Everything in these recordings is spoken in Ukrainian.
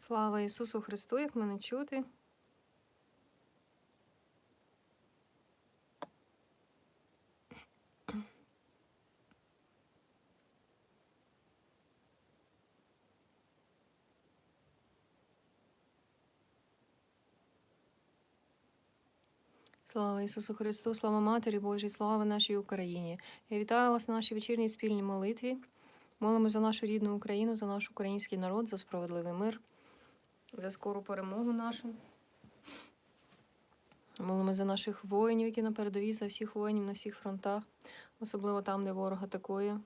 Слава Ісусу Христу, як мене чути. Слава Ісусу Христу, слава Матері Божій, слава нашій Україні. Я вітаю вас на нашій вечірній спільній молитві. Молимо за нашу рідну Україну, за наш український народ, за справедливий мир, за скору перемогу нашу. Молимо за наших воїнів, які на передовій, за всіх воїнів на всіх фронтах, особливо там, де ворог атакує,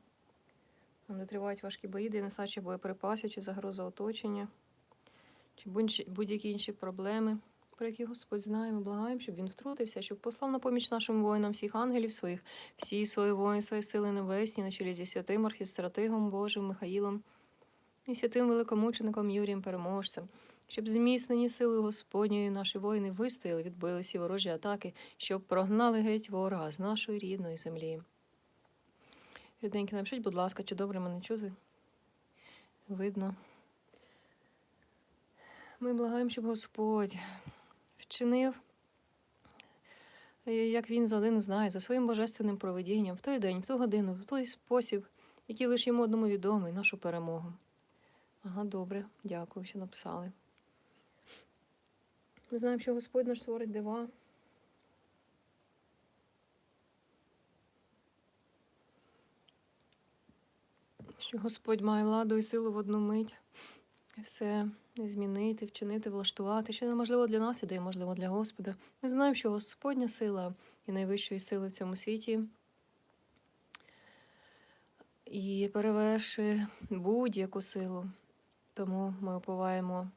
там, де тривають важкі бої, де нестача боєприпасів, чи загроза оточення, чи будь- будь-які інші проблеми, про які Господь знає. Ми благаємо, щоб він втрутився, щоб послав на поміч нашим воїнам всіх ангелів своїх, всі свої воїнства і сили небесні, на чолі зі святим архістратигом Божим Михаїлом і святим великомучеником Юрієм Переможцем, щоб зміцнені сили Господньої наші воїни вистояли, відбили всі ворожі атаки, щоб прогнали геть ворога з нашої рідної землі. Рідненькі, напишіть, будь ласка, чи добре мене чути? Видно. Ми благаємо, щоб Господь вчинив, як він за один знає, за своїм божественним проведінням в той день, в ту годину, в той спосіб, який лише йому одному відомий, нашу перемогу. Ага, добре, дякую, що написали. Ми знаємо, що Господь наш творить дива. Що Господь має владу і силу в одну мить. Все змінити, вчинити, влаштувати, що неможливо для нас, іде можливо для Господа. Ми знаємо, що Господня сила і найвищої сили в цьому світі і перевершує будь-яку силу. Тому ми уповаємо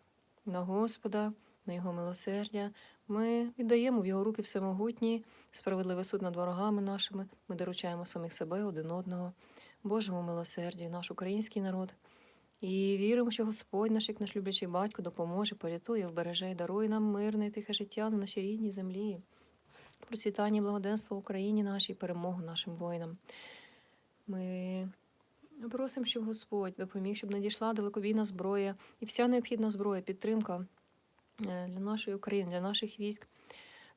на Господа, на Його милосердя. Ми віддаємо в Його руки всемогутні, справедливий суд над ворогами нашими. Ми доручаємо самих себе один одного, Божому милосердю, наш український народ. І віримо, що Господь наш, як наш люблячий батько, допоможе, порятує, вбереже і дарує нам мирне і тихе життя на нашій рідній землі, процвітання, і благоденство Україні нашій, перемогу нашим воїнам. Ми просимо, щоб Господь допоміг, щоб надійшла далекобійна зброя і вся необхідна зброя, підтримка для нашої України, для наших військ,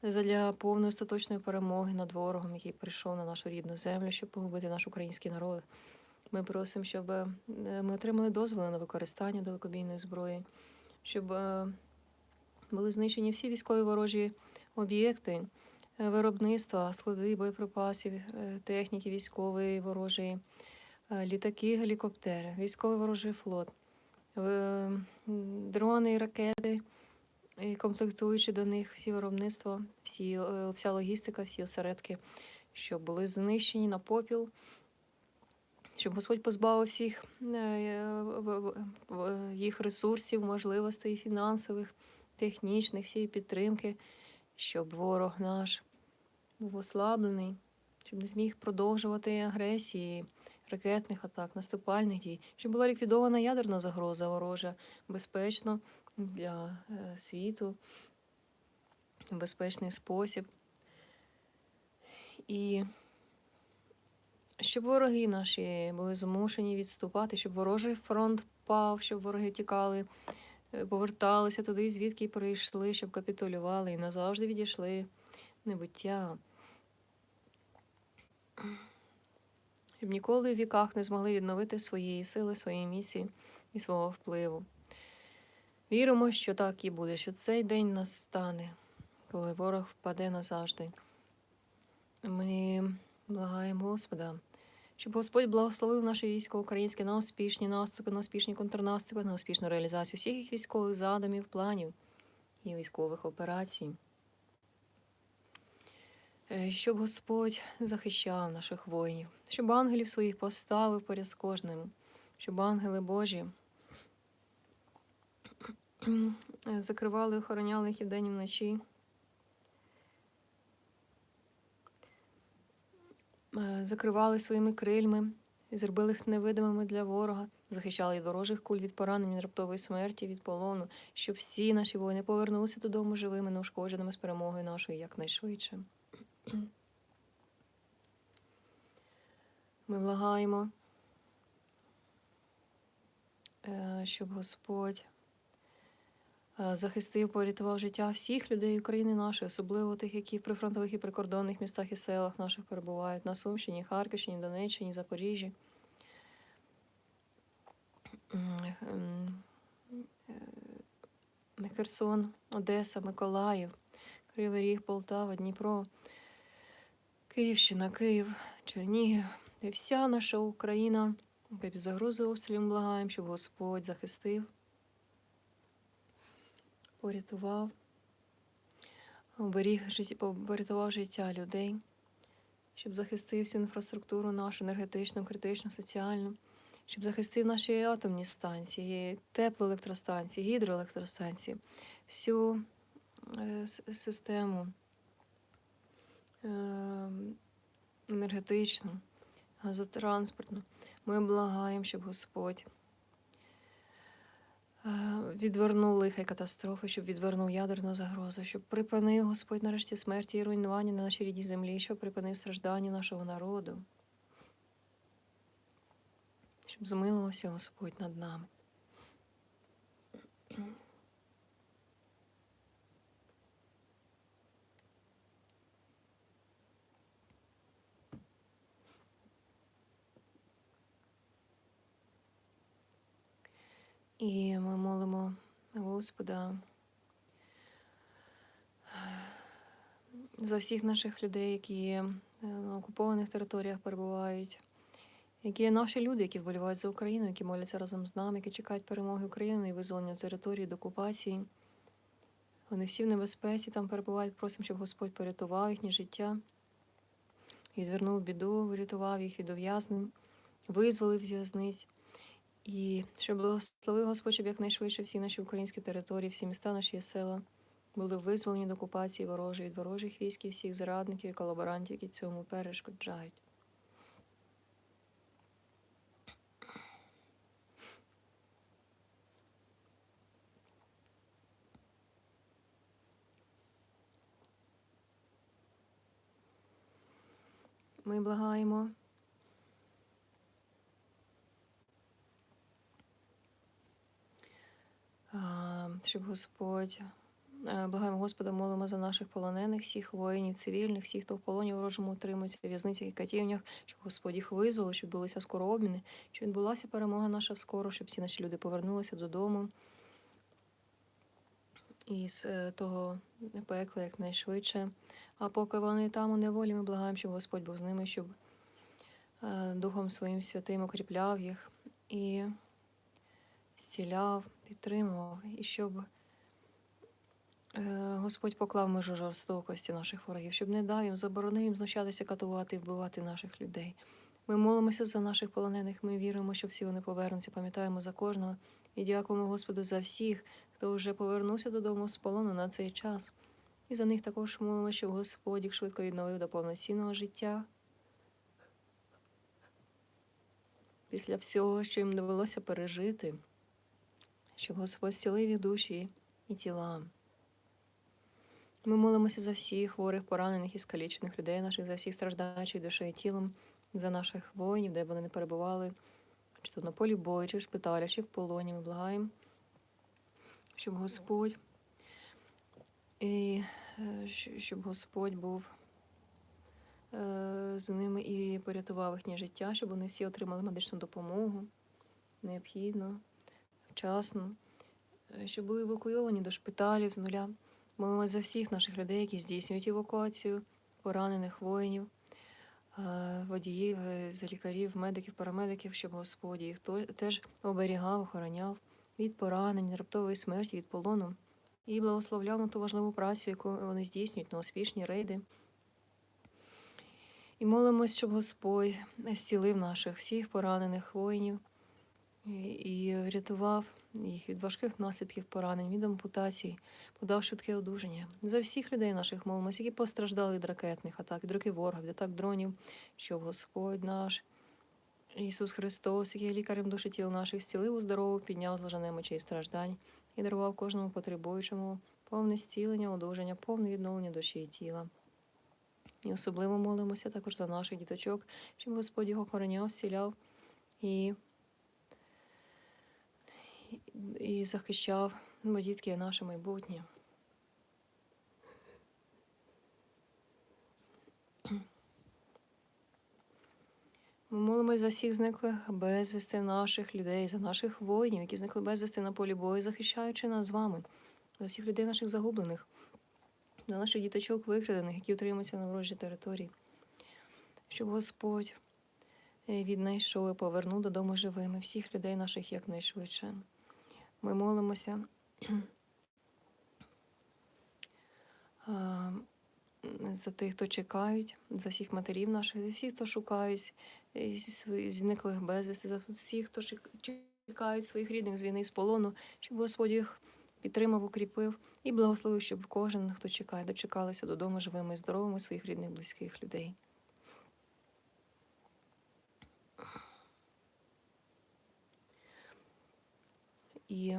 для повної остаточної перемоги над ворогом, який прийшов на нашу рідну землю, щоб погубити наш український народ. Ми просимо, щоб е, ми отримали дозволи на використання далекобійної зброї, щоб е, були знищені всі військові ворожі об'єкти, е, виробництва, склади боєприпасів, е, техніки військової ворожої, е, літаки, гелікоптери, військовий ворожий флот, дрони ракети, і комплектуючи до них всі виробництва, всі, е, вся логістика, всі осередки, щоб були знищені на попіл щоб Господь позбавив всіх е, в- їх ресурсів, можливостей фінансових, технічних, всієї підтримки, щоб ворог наш був ослаблений, щоб не зміг продовжувати агресії, ракетних атак, наступальних дій, щоб була ліквідована ядерна загроза ворожа безпечно для е, світу, в безпечний спосіб. І щоб вороги наші були змушені відступати, щоб ворожий фронт впав, щоб вороги тікали, е, поверталися туди, звідки прийшли, щоб капітулювали і назавжди відійшли небуття. Щоб ніколи в віках не змогли відновити своєї сили, своєї місії і свого впливу. Віримо, що так і буде, що цей день настане, коли ворог впаде назавжди. Ми благаємо Господа, щоб Господь благословив наше військо українське на успішні наступи, на успішні контрнаступи, на успішну реалізацію всіх їх військових задумів, планів і військових операцій. Е, Щоб Господь захищав наших воїнів, щоб ангелів своїх поставив поряд з кожним, щоб ангели Божі закривали, охороняли їх і вдень і вночі. е, закривали своїми крильми, і зробили їх невидимими для ворога, захищали від ворожих куль, від поранень, від раптової смерті, від полону, щоб всі наші воїни повернулися додому живими, неушкодженими з перемогою нашою якнайшвидше. Ми благаємо, е, щоб Господь захистив, порятував життя всіх людей України нашої, особливо тих, які в прифронтових і прикордонних містах і селах наших перебувають на Сумщині, Харківщині, Донеччині, Запоріжжі. Ем, е, Херсон, Одеса, Миколаїв, Кривий Ріг, Полтава, Дніпро, Київщина, Київ, Чернігів і вся наша Україна. Під загрозою обстрілів благаємо, щоб Господь захистив, порятував, оберіг порятував життя людей, щоб захистив всю інфраструктуру нашу енергетичну, критичну, соціальну, щоб захистив наші атомні станції, теплоелектростанції, гідроелектростанції, всю е, систему е, енергетичну, газотранспортну. Ми благаємо, щоб Господь е, відвернув лиха катастрофи, щоб відвернув ядерну загрозу, щоб припинив Господь нарешті смерті і руйнування на нашій рідній землі, щоб припинив страждання нашого народу, щоб змилувався Господь над нами. І ми молимо Господа за всіх наших людей, які на окупованих територіях перебувають, які є наші люди, які вболівають за Україну, які моляться разом з нами, які чекають перемоги України і визволення території від окупації. Вони всі в небезпеці там перебувають. Просимо, щоб Господь порятував їхнє життя, відвернув біду, врятував їх від ув'язнень, визволив в'язниць. І щоб благословив Господь, щоб якнайшвидше всі наші українські території, всі міста наші села були визволені від окупації ворожої, від ворожих військ і всіх зрадників і колаборантів, які цьому перешкоджають. Ми благаємо А, щоб Господь, е, благаємо Господа, молимо за наших полонених, всіх воїнів, цивільних, всіх, хто в полоні ворожому утримується, в в'язницях і катівнях, щоб Господь їх визволив, щоб відбулися скоро обміни, щоб відбулася перемога наша скоро, щоб всі наші люди повернулися додому. І з е, того пекла якнайшвидше. А поки вони там у неволі, ми благаємо, щоб Господь був з ними, щоб е, Духом Своїм святим укріпляв їх і зціляв, підтримував, і щоб е, Господь поклав межу жорстокості наших ворогів, щоб не дав їм, заборонив їм знущатися, катувати і вбивати наших людей. Ми молимося за наших полонених, ми віримо, що всі вони повернуться, пам'ятаємо за кожного і дякуємо Господу за всіх, хто вже повернувся додому з полону на цей час. І за них також молимо, щоб Господь їх швидко відновив до повноцінного життя. Після всього, що їм довелося пережити, щоб Господь зцілив їх душі і тіла. Ми молимося за всіх хворих, поранених і скалічених людей, наших, за всіх страждаючих душею і тілом, за наших воїнів, де вони не перебували, чи то на полі бою, чи в шпиталях, чи в полоні. Ми благаємо, щоб Господь і е, щоб Господь був е, з ними і порятував їхнє життя, щоб вони всі отримали медичну допомогу необхідну, вчасно, е, щоб були евакуйовані до шпиталів з нуля. Молимось за всіх наших людей, які здійснюють евакуацію, поранених воїнів, е, водіїв, е, лікарів, медиків, парамедиків, щоб Господь їх теж оберігав, охороняв від поранень, раптової смерті, від полону і благословляв на ту важливу працю, яку вони здійснюють на успішні рейди. І молимось, щоб Господь зцілив наших всіх поранених воїнів і, і врятував їх від важких наслідків поранень, від ампутацій, подав швидке одужання. За всіх людей наших молимось, які постраждали від ракетних атак, від руки ворога, від атак дронів, щоб Господь наш Ісус Христос, який є лікарем душі тіл наших, зцілив у здорову, підняв з мечей страждань і дарував кожному потребуючому повне зцілення, одужання, повне відновлення душі і тіла. І особливо молимося також за наших діточок, щоб Господь їх охороняв, зціляв і, і захищав бо дітки є наше майбутнє. Ми молимось за всіх зниклих безвісти наших людей, за наших воїнів, які зникли безвісти на полі бою, захищаючи нас з вами, за всіх людей наших загублених, за наших діточок викрадених, які утримуються на ворожій території, щоб Господь е, віднайшов і повернув додому живими всіх людей наших якнайшвидше. Ми молимося. За тих, хто чекають, за всіх матерів наших, за всіх, хто шукають е, зниклих безвісти, за всіх, хто чекають своїх рідних з війни з полону, щоб Господь їх підтримав, укріпив і благословив, щоб кожен, хто чекає, дочекалися додому живими і здоровими своїх рідних, близьких людей. І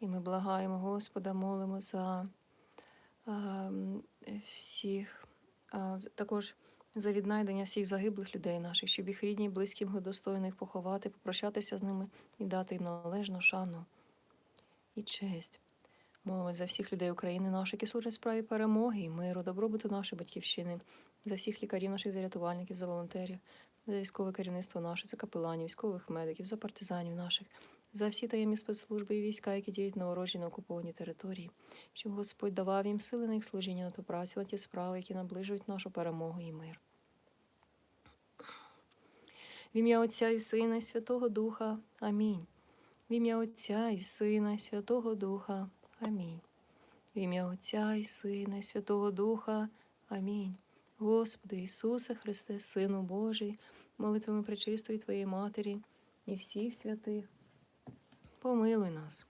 І ми благаємо Господа, молимо за а, всіх, а, також за віднайдення всіх загиблих людей наших, щоб їх рідні, достойно їх поховати, попрощатися з ними і дати їм належну шану і честь. Молимось за всіх людей України наших, які служать справі перемоги і миру, добробуту нашої батьківщини, за всіх лікарів наших, за рятувальників, за волонтерів, за військове керівництво наше, за капеланів, військових медиків, за партизанів наших, за всі таємні спецслужби і війська, які діють на ворожій на окупованій території, щоб Господь давав їм сили на їх служіння на ту працю, на ті справи, які наближують нашу перемогу і мир. В ім'я Отця і Сина, і Святого Духа. Амінь. В ім'я Отця і Сина, і Святого Духа. Амінь. В ім'я Отця і Сина, і Святого Духа. Амінь. Господи Ісусе Христе, Сину Божий, молитвами пречистої Твоєї Матері і всіх святих, помилуй нас.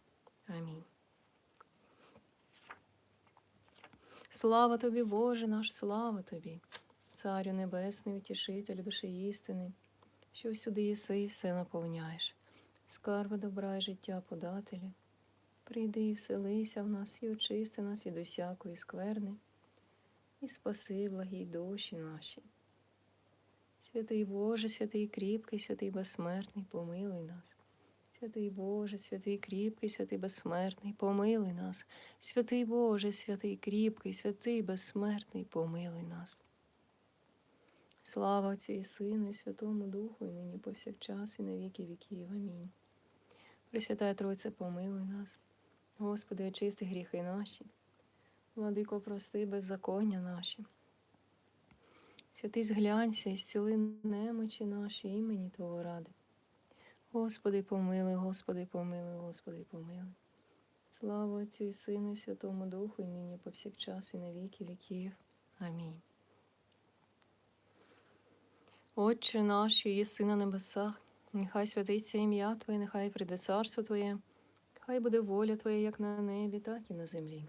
Амінь. Слава тобі, Боже наш, слава тобі, Царю Небесний, утішителю душі істини, що всюди єси і все наповняєш. Скарби добра і життя подателі. Прийди і вселися в нас і очисти нас від усякої скверни, і спаси благі душі наші. Святий Боже, святий кріпкий, святий безсмертний, помилуй нас. Святий Боже, святий кріпкий, святий безсмертний, помилуй нас. Святий Боже, святий кріпкий, святий безсмертний, помилуй нас. Слава Отцю і Сину, і Святому Духу, і нині повсякчас, і на віки віків. Амінь. Пресвятая Тройце, помилуй нас. Господи, очисти гріхи наші. Владико, прости беззаконня наші. Святий зглянься і зціли немочі наші імені Твого ради. Господи, помилуй, Господи, помилуй, Господи, помилуй. Слава Отцю і Сину, і Святому Духу, і нині повсякчас, і на віки віків. Амінь. Отче наш, що єси на небесах, нехай святиться ім'я Твоє, нехай прийде царство Твоє, хай буде воля Твоя, як на небі, так і на землі.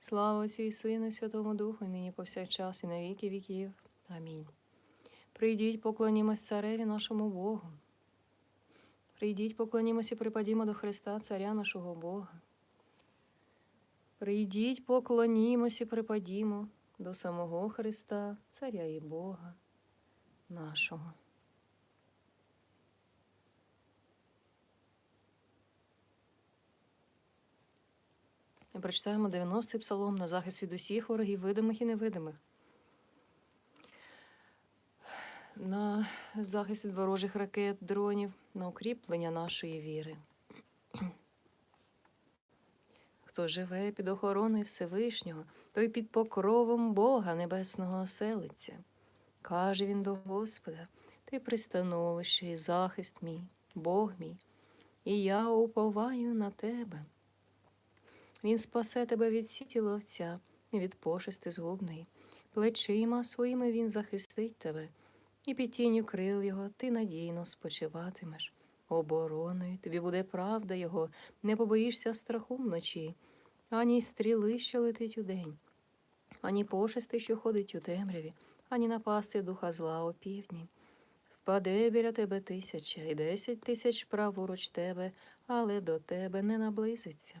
Слава Отцю і Сину, і Святому Духу, і нині повсякчас, і на віки віків. Амінь. Прийдіть, поклонімось цареві нашому Богу. Прийдіть, поклонімось і припадімо до Христа, Царя нашого Бога. Прийдіть, поклонімось і припадімо до самого Христа, Царя і Бога нашого. І прочитаємо 90-й псалом на захист від усіх ворогів, видимих і невидимих. На захист від ворожих ракет, дронів, на укріплення нашої віри. Хто живе під охороною Всевишнього, той під покровом Бога Небесного оселиться. Каже він до Господа, ти пристановище і захист мій, Бог мій, і я уповаю на тебе. Він спасе тебе від сіті ловця від пошести згубної. Плечима своїми він захистить тебе, і під тінню крил його ти надійно спочиватимеш. Обороною тобі буде правда його, не побоїшся страху вночі, ані стріли, що летить удень, ані пошести, що ходить у темряві, ані напасти духа зла о півдні. Впаде біля тебе тисяча і десять тисяч праворуч тебе, але до тебе не наблизиться.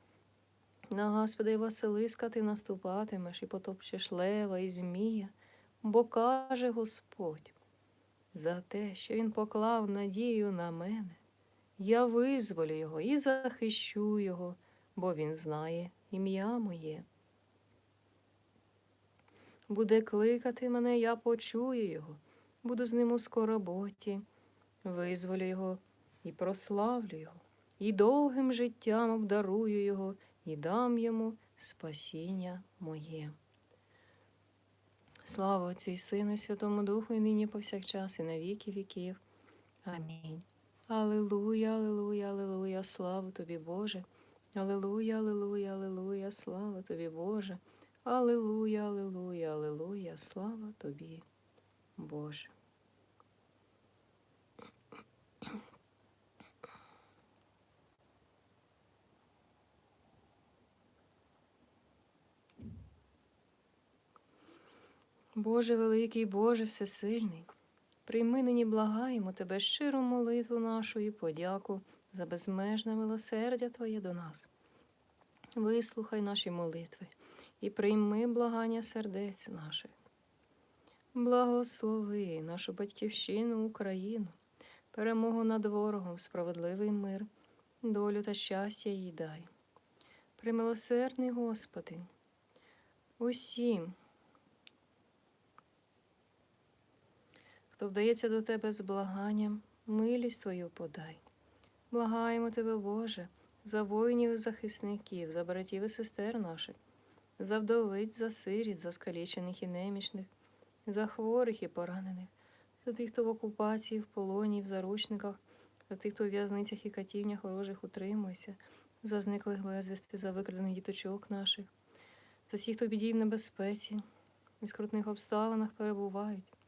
На Господа й Василиска ти наступатимеш і потопчеш лева і змія, бо каже Господь, за те, що він поклав надію на мене, я визволю його і захищу його, бо він знає ім'я моє. Буде кликати мене, я почую його, буду з ним у скороботі, визволю його і прославлю його, і довгим життям обдарую його і дам йому спасіння моє. Слава Отцю і Сину, і Святому Духу, і нині повсякчас, і на віки віків. Амінь. Аллилуйя, аллилуйя, аллилуйя, слава тобі, Боже. Аллилуйя, аллилуйя, аллилуйя, слава тобі, Боже. Аллилуйя, аллилуйя, аллилуйя, слава тобі, Боже. Боже великий, Боже всесильний, прийми нині благаємо Тебе щиру молитву нашу і подяку за безмежне милосердя Твоє до нас. Вислухай наші молитви і прийми благання сердець наших. Благослови нашу батьківщину, Україну, перемогу над ворогом, справедливий мир, долю та щастя їй дай. Примилосердний Господи, усім. Хто вдається до тебе з благанням, милість Твою подай. Благаємо Тебе, Боже, за воїнів і захисників, за братів і сестер наших, за вдовиць, за сиріт, за скалічених і немічних, за хворих і поранених, за тих, хто в окупації, в полоні, в заручниках, за тих, хто в в'язницях і катівнях ворожих утримується, за зниклих безвісти, за викрадених діточок наших, за всіх, хто в біді й в небезпеці, і скрутних обставинах перебувають.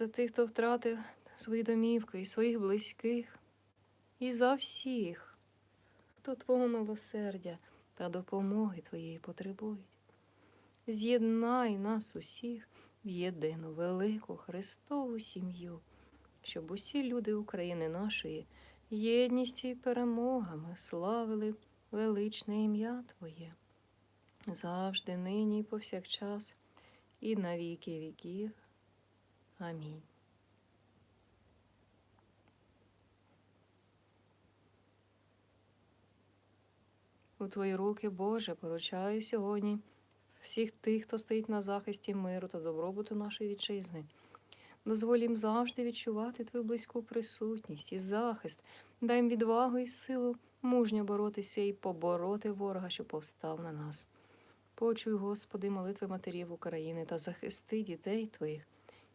За тих, хто втратив свої домівки і своїх близьких, і за всіх, хто Твого милосердя та допомоги Твоєї потребують. З'єднай нас усіх в єдину велику Христову сім'ю, щоб усі люди України нашої єдністю і перемогами славили величне ім'я Твоє, завжди, нині, і повсякчас, і на віки віків. Амінь. У Твої руки, Боже, поручаю сьогодні всіх тих, хто стоїть на захисті миру та добробуту нашої вітчизни. Дозволь їм завжди відчувати Твою близьку присутність і захист, дай їм відвагу і силу мужньо боротися і побороти ворога, що повстав на нас. Почуй, Господи, молитви матерів України та захисти дітей Твоїх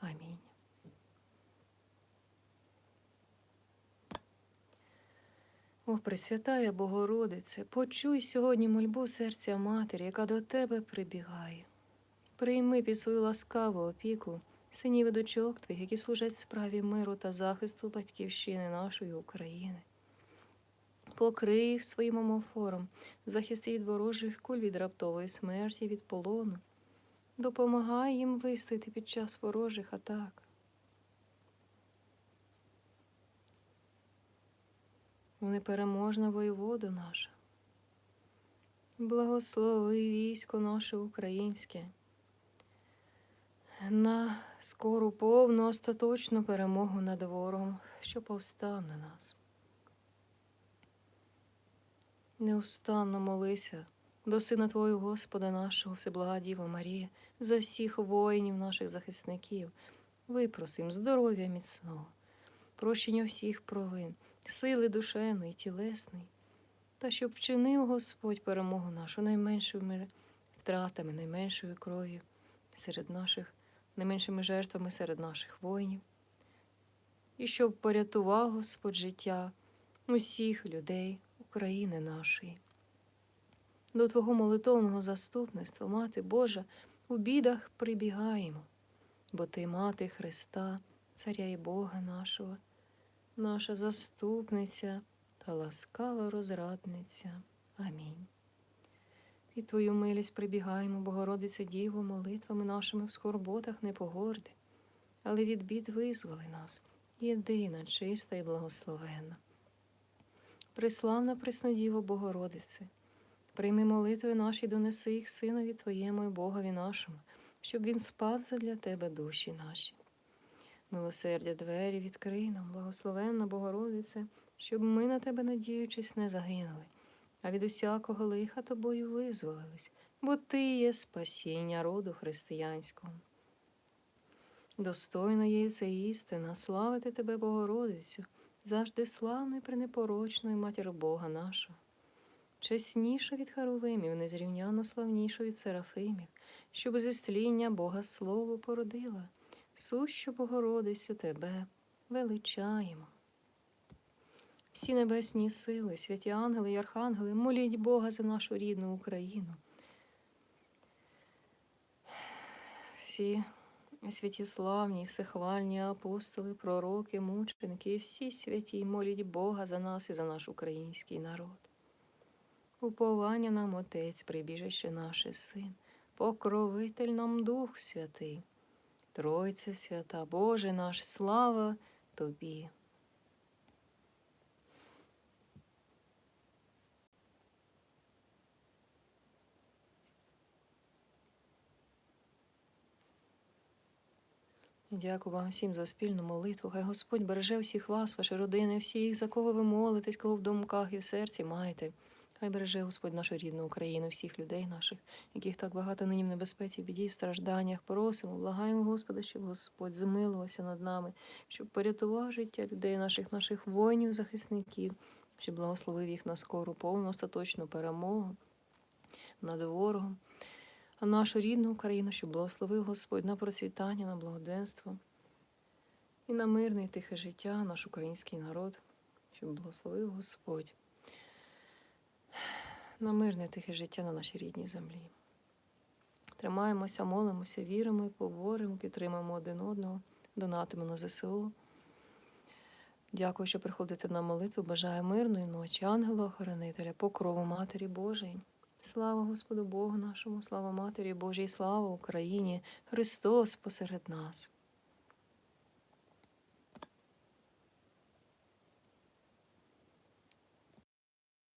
Амінь. О, Пресвятая Богородице, почуй сьогодні мольбу серця Матері, яка до тебе прибігає. Прийми під свою ласкаву опіку синів і дочок твоїх, які служать справі миру та захисту батьківщини нашої України. Покрий своїм омофором, захисти від ворожих куль від раптової смерті, від полону. Допомагай їм вистояти під час ворожих атак. Непереможна воєводу наша. Благослови військо наше українське на скору повну остаточну перемогу над ворогом, що повстав на нас. Неустанно молися до Сина Твого Господа нашого, Всеблага Діва Марія, за всіх воїнів наших захисників, випросим здоров'я міцного, прощення всіх провин, сили душевної, тілесної, та щоб вчинив Господь перемогу нашу найменшими втратами, найменшою кров'ю серед наших, найменшими жертвами серед наших воїнів, і щоб порятував Господь життя усіх людей України нашої. До Твого молитовного заступництва, Мати Божа, у бідах прибігаємо, бо Ти, Мати Христа, Царя і Бога нашого, наша заступниця та ласкава розрадниця. Амінь. Під Твою милість прибігаємо, Богородице Діво, молитвами нашими в скорботах не погорди, але від бід визволи нас, єдина, чиста і благословенна. Преславна Преснодіво Богородице, прийми молитви наші, донеси їх Синові Твоєму і Богові нашому, щоб Він спас для Тебе душі наші. Милосердя двері відкрий нам, благословенна Богородице, щоб ми на тебе, надіючись, не загинули, а від усякого лиха тобою визволились, бо Ти є спасіння роду християнського. Достойно є це істина, славити тебе, Богородицю, завжди славною, пренепорочною матір Бога нашого. Чесніша від Харовимів, незрівняно славніша від Серафимів, щоб зі стління Бога Слово породила, сущу Богородицю тебе величаємо. Всі небесні сили, святі ангели й архангели, моліть Бога за нашу рідну Україну. Всі святі славні, всехвальні апостоли, пророки, мученики, всі святі моліть Бога за нас і за наш український народ. Уповання нам Отець, прибіжище наше Син, покровитель нам Дух Святий, Тройце свята, Боже наш, слава Тобі. Дякую вам всім за спільну молитву. Хай Господь береже всіх вас, ваші родини, всіх, за кого ви молитесь, кого в думках і в серці маєте. Хай береже Господь нашу рідну Україну, всіх людей наших, яких так багато нині в небезпеці, біді, в стражданнях. Просимо, благаємо Господа, щоб Господь змилувався над нами, щоб порятував життя людей наших, наших воїнів, захисників, щоб благословив їх на скору, повну, остаточну перемогу над ворогом а нашу рідну Україну, щоб благословив Господь на процвітання, на благоденство і на мирне і тихе життя, наш український народ, щоб благословив Господь на мирне тихе життя на нашій рідній землі. Тримаємося, молимося, віримо і поворимо, підтримуємо один одного, донатимо на ЗСУ. Дякую, що приходите на молитву. Бажаю мирної ночі, ангела-охоронителя, покрову Матері Божої. Слава Господу Богу нашому, слава Матері Божій, слава Україні, Христос посеред нас.